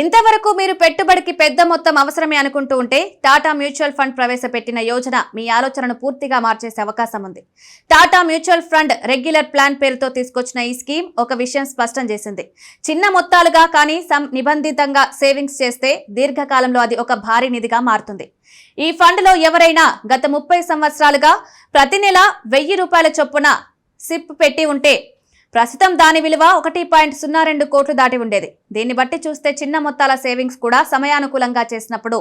ఇంతవరకు మీరు పెట్టుబడికి పెద్ద మొత్తం అవసరమే అనుకుంటూ ఉంటే టాటా మ్యూచువల్ ఫండ్ ప్రవేశపెట్టిన యోజన మీ ఆలోచనను పూర్తిగా మార్చేసే అవకాశం ఉంది. Tata mutual fund regular plan పేరుతో తీసుకొచ్చిన ఈ స్కీమ్ ఒక విషయం స్పష్టం చేసింది. చిన్న మొత్తాలుగా కానీ సం నిబంధితంగా సేవింగ్స్ చేస్తే దీర్ఘకాలంలో అది ఒక భారీ నిధిగా మారుతుంది. ఈ ఫండ్లో ఎవరైనా గత ముప్పై సంవత్సరాలుగా ప్రతి నెల వెయ్యి రూపాయల చొప్పున సిప్ పెట్టి ఉంటే ప్రస్తుతం దాని విలువ ఒకటి పాయింట్ సున్నా రెండు కోట్లు దాటి ఉండేది. దీన్ని బట్టి చూస్తే చిన్న మొత్తాల సేవింగ్స్ కూడా సమయానుకూలంగా చేసినప్పుడు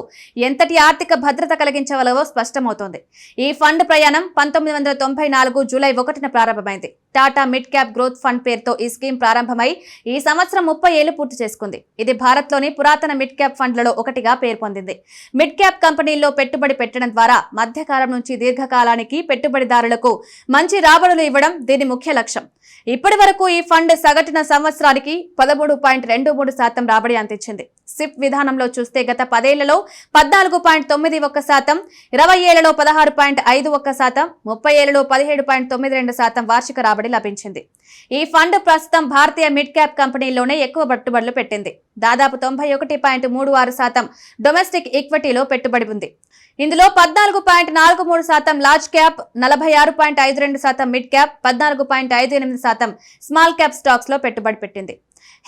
ఎంతటి ఆర్థిక భద్రత కలిగించవలవో స్పష్టమవుతోంది. ఈ ఫండ్ ప్రయాణం పంతొమ్మిది వందల తొంభై నాలుగు జూలై ఒకటిన ప్రారంభమైంది. Tata mid cap growth fund పేరుతో ఈ స్కీమ్ ప్రారంభమై ఈ సంవత్సరం ముప్పై ఏళ్ళు పూర్తి చేసుకుంది. ఇది భారత్లోని పురాతన మిడ్ క్యాప్ ఫండ్లలో ఒకటిగా పేరు పొందింది. మిడ్ క్యాప్ కంపెనీల్లో పెట్టుబడి పెట్టడం ద్వారా మధ్యకాలం నుంచి దీర్ఘకాలానికి పెట్టుబడిదారులకు మంచి రాబడులు ఇవ్వడం దీని ముఖ్య లక్ష్యం. ఇప్పటి వరకు ఈ ఫండ్ సగటున సంవత్సరానికి పదమూడు పాయింట్ రెండు మూడు శాతం రాబడి అందించింది. సిప్ విధానంలో చూస్తే గత పదేళ్ళలో పద్నాలుగు పాయింట్ తొమ్మిది ఒక్క శాతం ఇరవై ఏళ్ళలో పదహారు పాయింట్ ఐదు ఒక్క శాతం ముప్పై ఏళ్ళలో పదిహేడు పాయింట్ తొమ్మిది రెండు శాతం వార్షిక రాబడి లభించింది. ఈ ఫండ్ ప్రస్తుతం భారతీయ మిడ్ క్యాప్ కంపెనీల్లోనే ఎక్కువ పెట్టుబడులు పెట్టింది. దాదాపు తొంభై ఒకటి పాయింట్ మూడు ఆరు శాతం డొమెస్టిక్ ఈక్విటీలో పెట్టుబడి ఉంది. ఇందులో పద్నాలుగు పాయింట్ నాలుగు మూడు శాతం లార్జ్ క్యాప్ నలభై ఆరు పాయింట్ ఐదు రెండు శాతం మిడ్ క్యాప్ పద్నాలుగు పాయింట్ ఐదు ఎనిమిది శాతం స్మాల్ క్యాప్ స్టాక్స్లో పెట్టుబడి పెట్టింది.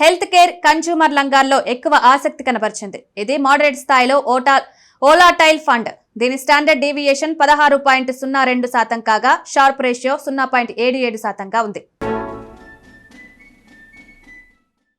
హెల్త్ కేర్ కన్జ్యూమర్ రంగాల్లో ఎక్కువ ఆసక్తి కనబరిచింది. ఇది మోడరేట్ స్థాయిలో ఓటా ఓలాటైల్ ఫండ్. దీని స్టాండర్డ్ డీవియేషన్ పదహారు పాయింట్ సున్నా రెండు శాతం కాగా షార్ప్ రేషియో సున్నా పాయింట్ ఏడు ఏడు శాతంగా ఉంది.